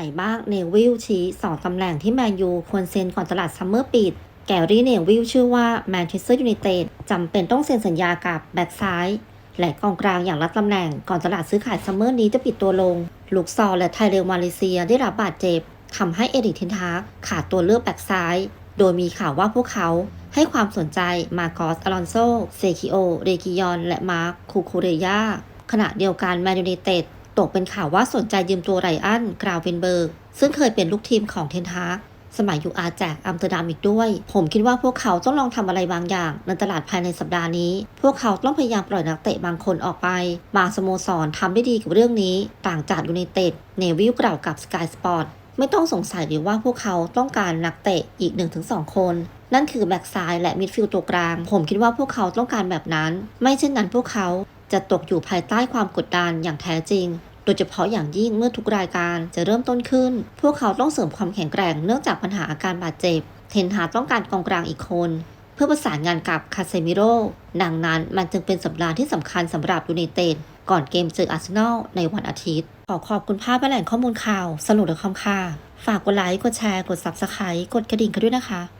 นบ้างเนวิลชี้สองตำแหน่งที่แมนยูควรเซ็นก่อนตลาดซัมเมอร์ปิด แกรี่เนวิลชื่อว่าแมนเชสเตอร์ยูไนเต็ดจำเป็นต้องเซ็นสัญญากับแบ็กซ้ายและกองกลางอย่างรัดตำแหน่งก่อนตลาดซื้อขายซัมเมอร์นี้จะปิดตัวลง ลูกซอและไทเรลมาเลเซียได้รับบาดเจ็บทำให้เอริกเทนทากขาดตัวเลือกแบ็กซ้าย โดยมีข่าวว่าพวกเขาให้ความสนใจมาโกอสอลอนโซ เซคิโอ เรกิยอน และมาร์คคูคูเรยาขณะเดียวกันแมนยูไนเต็ด ตกเป็นข่าวว่าสนใจยืมตัวไรอันกราวเวนเบิร์ก ซึ่งเคยเป็นลูกทีมของเทนฮากสมัยอยู่อาแจกอัมสเตอร์ดัมอีกด้วย ผมคิดว่าพวกเขาต้องลองทำอะไรบางอย่างในตลาดภายในสัปดาห์นี้ พวกเขาต้องพยายามปล่อยนักเตะบางคนออกไป บางสโมสรทำได้ดีกับเรื่องนี้ ต่างจากยูไนเต็ดเนวิลกล่าวกับสกายสปอร์ตไม่ต้องสงสัยเลยว่าพวกเขาต้องการนักเตะอีก 1-2 คน นั่นคือแบ็กซ้ายและมิดฟิลด์ตัวกลาง ผมคิดว่าพวกเขาต้องการแบบนั้น ไม่เช่นนั้นพวกเขา จะตกอยู่ภายใต้ความกดดันอย่างแท้จริง โดยเฉพาะอย่างยิ่งเมื่อทุกรายการจะเริ่มต้นขึ้น พวกเขาต้องเสริมความแข็งแกร่งเนื่องจากปัญหาอาการบาดเจ็บ เทนฮาต้องการกองกลางอีกคน เพื่อประสานงานกับคาเซมิโร่ดังนั้นมันจึงเป็นสัปดาห์ที่สำคัญสำหรับยูไนเต็ดก่อนเกมเจออาร์เซนอลในวันอาทิตย์ ขอขอบคุณภาพและแหล่งข้อมูลข่าวสนุกและคอมค่ะ ฝากกดไลค์ กดแชร์ กด Subscribe กดกระดิ่งกันด้วยนะคะ